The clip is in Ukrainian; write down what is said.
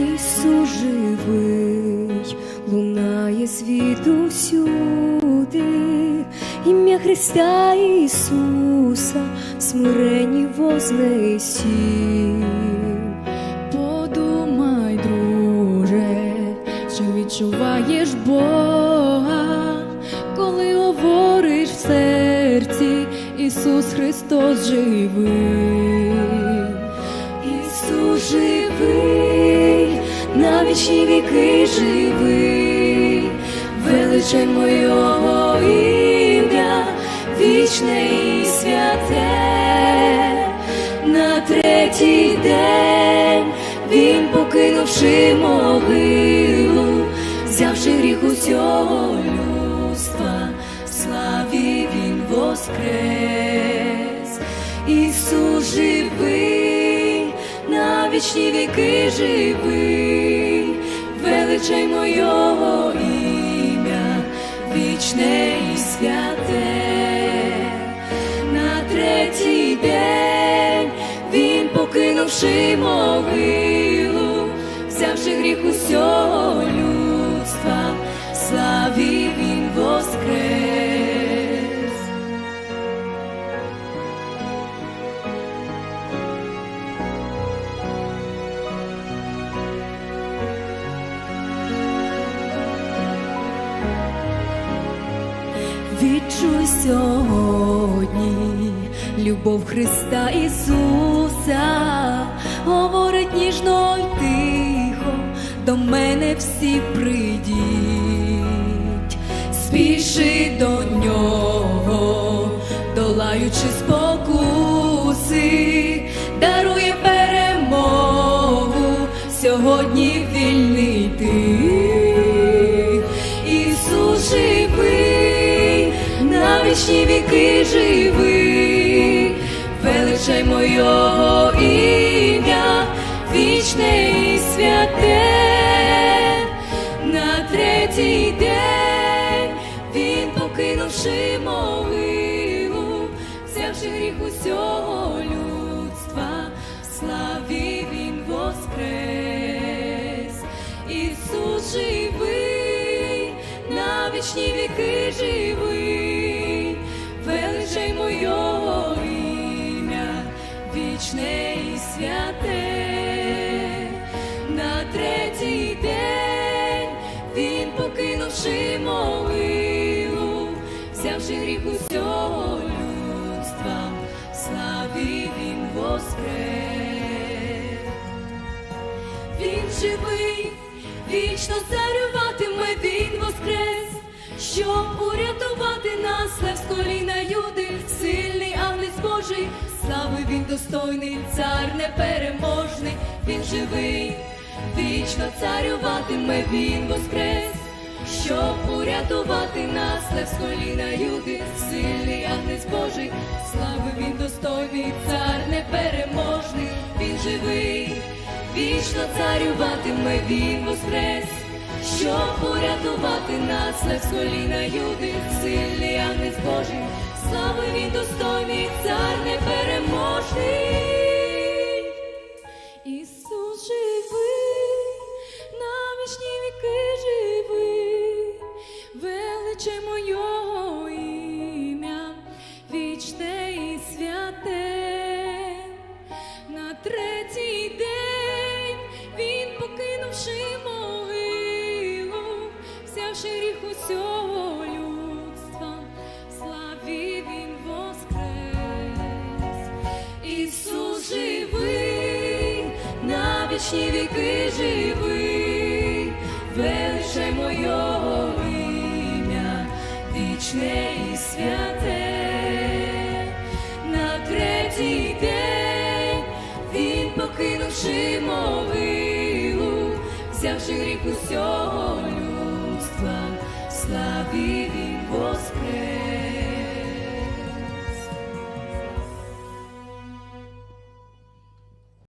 Ісус живий, лунає світу всюди, ім'я Христа Ісуса, в смиренні вознесі. Подумай, друже, що відчуваєш Бога, коли говориш в серці, Ісус Христос живий. Ісус живий, на вічні віки живий, величай моєго ім'я, вічне і святе, на третій день він, покинувши могилу, взявши гріх усього людства, славі він воскрес, Ісус живий, вічні віки живий, величай мойого ім'я, вічне і святе, на третій день він, покинувши могилу, взявши гріх усього Відчуй сьогодні. Любов Христа Ісуса, говорить ніжно й тихо, до мене всі прийдіть, спіши до нього, долаючи спокуси, дарує перемогу, сьогодні вільний вічні віки живий, величай моєго ім'я, вічне і святе, на третій день він, покинувши могилу, взявши гріх усього людства, в славі він воскрес, Ісус живий, на вічні віки живий, моєго ім'я, вічне і святе, на третій день він, покинувши могилу, взявши гріх усього людства, в славі він воскрес. Він живий, вічно воскрес, щоб урятувати нас, лев з коліна Юди, сильний агнець Божий, слави він достойний, цар непереможний, він живий, вічно царюватиме він воскрес, щоб урятувати нас, лев з коліна Юди, сильний агнець Божий, слави він достойний, цар непереможний, він живий. Вічно царюватиме він воскрес, щоб порятувати нас, лев з коліна Юди, сильний агнець Божий, слави він достойний, цар непереможний. Ісус живий, на вічні віки живий, величе моєго ім'я, вічне і святе. На третій вічні віки живий, величе Його ім'я, вічне і святе, на третій день він покинувши мовилу, взявши гріх усього людства, славі він воскрес.